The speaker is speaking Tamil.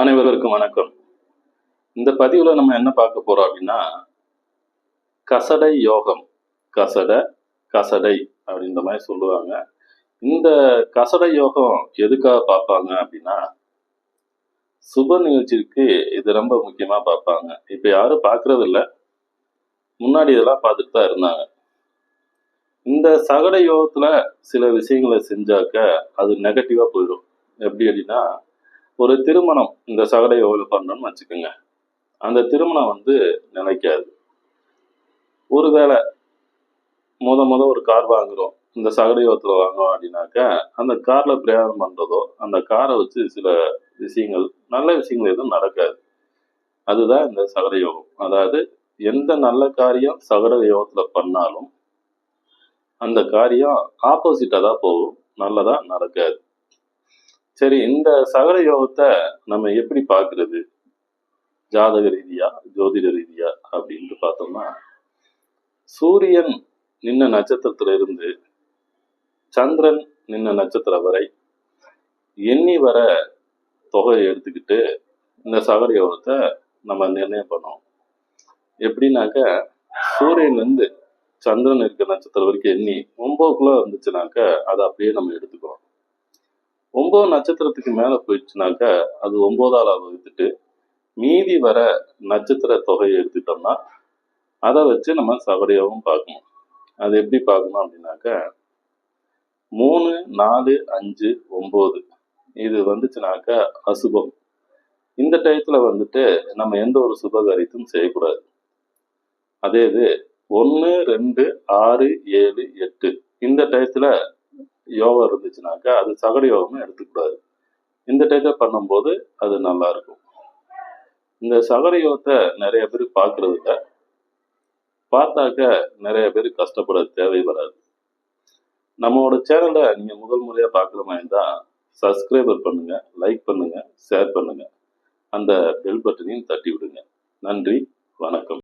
அனைவருக்கும் வணக்கம். இந்த பதிவில் நம்ம என்ன பார்க்க போறோம் அப்படின்னா கசடை யோகம் கசட கசடை அப்படின்ற மாதிரி சொல்லுவாங்க. இந்த கசடை யோகம் எதுக்காக பார்ப்பாங்க அப்படின்னா சுப நிகழ்ச்சிக்கு இது ரொம்ப முக்கியமாக பார்ப்பாங்க. இப்போ யாரும் பார்க்கறது இல்லை. முன்னாடி இதெல்லாம் பார்த்துட்டு தான் இருந்தாங்க. இந்த சகட யோகத்தில் சில விஷயங்களை செஞ்சாக்க அது நெகட்டிவாக போயிடும். எப்படி அப்படின்னா ஒரு திருமணம் இந்த சகட யோகம் பண்ணணும்னு வச்சுக்கோங்க. அந்த திருமணம் வந்து நிலைக்காது. ஒருவேளை முத முத ஒரு கார் வாங்குறோம். இந்த சகட யோகத்தில் வாங்குறோம் அப்படின்னாக்கா அந்த காரில் பிரயாணம் பண்ணுறதோ அந்த காரை வச்சு சில விஷயங்கள் நல்ல விஷயங்கள் எதுவும் நடக்காது. அதுதான் இந்த சகட யோகம். அதாவது எந்த நல்ல காரியம் சகட யோகத்தில் பண்ணாலும் அந்த காரியம் ஆப்போசிட்டாக தான் போகும். நல்லதாக நடக்காது. சரி இந்த சகல யோகத்தை நம்ம எப்படி பார்க்கறது? ஜாதக ரீதியா ஜோதிட ரீதியா அப்படின்ட்டு பார்த்தோம்னா சூரியன் நின்ன நட்சத்திரத்துல இருந்து சந்திரன் நின்ன நட்சத்திரம் வரை எண்ணி வர தொகையை எடுத்துக்கிட்டு இந்த சகல யோகத்தை நம்ம நிர்ணயம் பண்ணோம். எப்படின்னாக்க சூரியன்லேருந்து சந்திரன் இருக்க நட்சத்திரம் வரைக்கும் எண்ணி ஒன்பதுக்குள்ள வந்துச்சுனாக்க அதை அப்படியே நம்ம எடுத்துக்கிறோம் ஒன்பது நட்சத்திரத்துக்கு மேலே போயிடுச்சுனாக்கா அது ஒன்பதால் வகுத்துட்டு மீதி வர நட்சத்திர தொகையை எடுத்துட்டோம்னா அதை வச்சு நம்ம சவடியாகவும் பார்க்கணும். அது எப்படி பார்க்கணும் அப்படின்னாக்கா மூணு நாலு அஞ்சு ஒம்பது இது வந்துச்சுனாக்கா அசுபம். இந்த டயத்தில் வந்துட்டு நம்ம எந்த ஒரு சுப காரியத்தையும் செய்யக்கூடாது. அதே இது ஒன்று ரெண்டு ஆறு ஏழு எட்டு. இந்த டயத்தில் யோகம் இருந்துச்சுனாக்கா அது சகட யோகமே எடுத்துக்கூடாது. இந்த டயத்தில் பண்ணும்போது அது நல்லா இருக்கும் இந்த சகட யோகத்தை நிறைய பேர் பார்க்கறது இல்லை பார்த்தாக்க நிறைய பேர் கஷ்டப்பட தேவை வராது. நம்மளோட சேனலை நீங்கள் முதல் முறையாக பார்க்குற மாதிரி தான் சப்ஸ்கிரைபர் பண்ணுங்கள் லைக் பண்ணுங்கள் ஷேர் பண்ணுங்கள் அந்த பெல் பட்டனையும் தட்டி விடுங்க. நன்றி வணக்கம்.